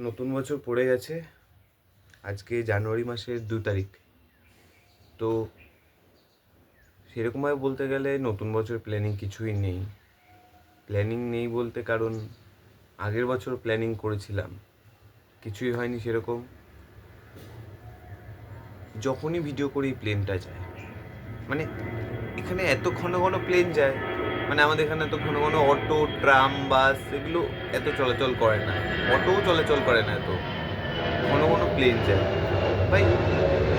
নতুন বছর পড়ে গেছে। আজকে জানুয়ারি মাসের দু তারিখ। তো সেরকমভাবে বলতে গেলে নতুন বছর প্ল্যানিং কিছুই নেই। প্ল্যানিং নেই বলতে কারণ আগের বছর প্ল্যানিং করেছিলাম। কিছুই হয়নি সেরকম। যখনই ভিডিও করি প্লেনটা যায়। মানে এখানে এত ঘন ঘন প্লেন যায়। মানে আমাদের এখানে তো ঘন কোনো অটো, ট্রাম, বাস এগুলো এত চলাচল করে না। অটোও চলাচল করে না এত। ঘন ঘন প্লেন যায়। ভাই,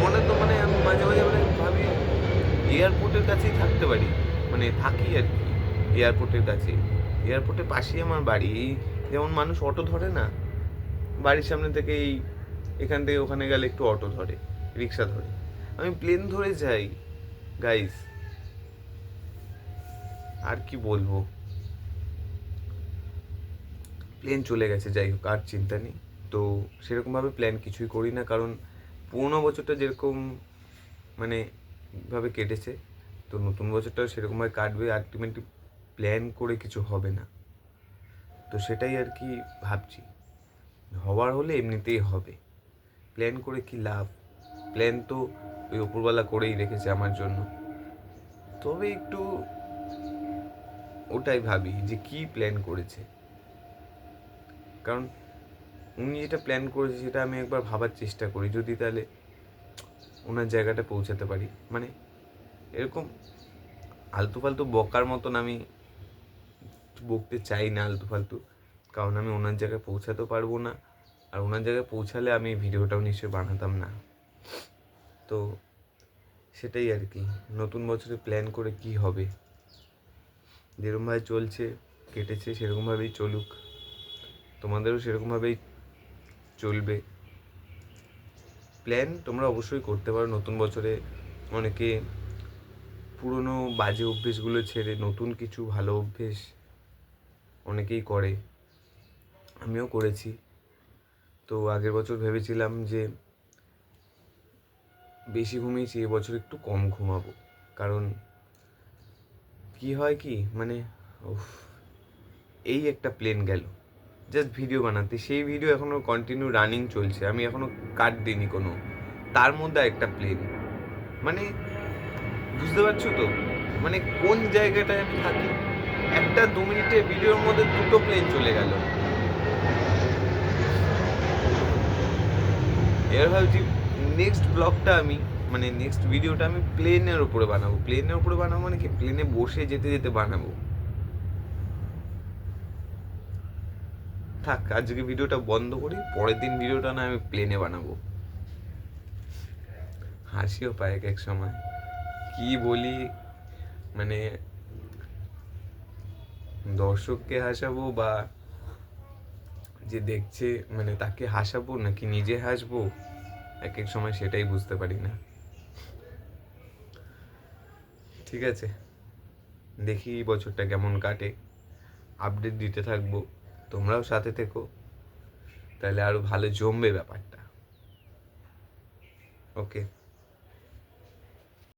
মনে তো মানে আমি মাঝে মাঝে মানে ভাবি এয়ারপোর্টের কাছেই থাকতে পারি। মানে থাকি আর কি এয়ারপোর্টের কাছে এয়ারপোর্টের পাশেই আমার বাড়ি। এই যেমন মানুষ অটো ধরে না, বাড়ির সামনে থেকে এই এখান থেকে ওখানে গেলে একটু অটো ধরে, রিক্সা ধরে। আমি প্লেন ধরে যাই গাইস আর কি বলব? প্লেন চলে গেছে, যাই হোক, আর চিন্তা নেই। তো সেরকমভাবে প্ল্যান কিছুই করি না, কারণ পুরোনো বছরটা যেরকম মানে ভাবে কেটেছে, তো নতুন বছরটাও সেরকমভাবে কাটবে আলটিমেটলি প্ল্যান করে কিছু হবে না। তো সেটাই আর কি ভাবছি। হওয়ার হলে এমনিতেই হবে। প্ল্যান করে কি লাভ? প্ল্যান তো ওই ওপরওয়ালা করেই রেখেছে আমার জন্য। তবে একটু ওটাই ভাবি যে কি প্ল্যান করেছে। কারণ উনি যেটা প্ল্যান করেছে সেটা আমি একবার ভাবার চেষ্টা করি, যদি তাহলে ওনার জায়গাটা পৌঁছাতে পারি। মানে এরকম আলতু ফালতু বকার মতন আমি বকতে চাই না আলতু ফালতু কারণ আমি ওনার জায়গায় পৌঁছাতে পারব না। আর ওনার জায়গায় পৌঁছালে আমি এই ভিডিওটাও নিশ্চয়ই বানাতাম না। তো সেটাই আর কি, নতুন বছরে প্ল্যান করে কি হবে? যেরকমভাবে চলছে, কেটেছে সেরকমভাবেই চলুক। তোমাদেরও সেরকমভাবেই চলবে। প্ল্যান তোমরা অবশ্যই করতে পারো নতুন বছরে। অনেকে পুরনো বাজে অভ্যেসগুলো ছেড়ে নতুন কিছু ভালো অভ্যেস অনেকেই করে। আমিও করেছি। তো আগের বছর ভেবেছিলাম যে বেশি ঘুমিয়েছি, এবছর একটু কম ঘুমাবো। কারণ কি হয় কি? মানে এই একটা প্লেন গেল। জাস্ট ভিডিও বানাতে। সেই ভিডিও এখনও কন্টিনিউ রানিং চলছে। আমি এখনও কাট দিইনি কোনো। তার মধ্যে একটা প্লেন মানে বুঝতে পারছ তো? মানে কোন জায়গাটায় আমি থাকি? একটা দু মিনিটের ভিডিওর মধ্যে দুটো প্লেন চলে গেল। এবার ভাবছি নেক্সট ব্লগটা আমি মানে নেক্সট ভিডিওটা আমি প্লেনের উপরে বানাবো। প্লেনের উপরে বানাবো মানে কি? প্লেনে বসে যেতে যেতে বানাবো। থাক, আজকে ভিডিওটা বন্ধ করি, পরের দিন ভিডিওটা না আমি প্লেনে বানাবো। হাসিও পায় এক এক সময়। কি বলি? মানে দর্শককে হাসাবো বা যে দেখছে মানে তাকে হাসাবো নাকি নিজে হাসবো? এক এক সময় সেটাই বুঝতে পারি না। ঠিক আছে? দেখি এই বছরটা কেমন কাটে। আপডেট দিতে থাকব। তোমরাও সাথে থেকো। তাহলে আরও ভালো জমবে ব্যাপারটা। ওকে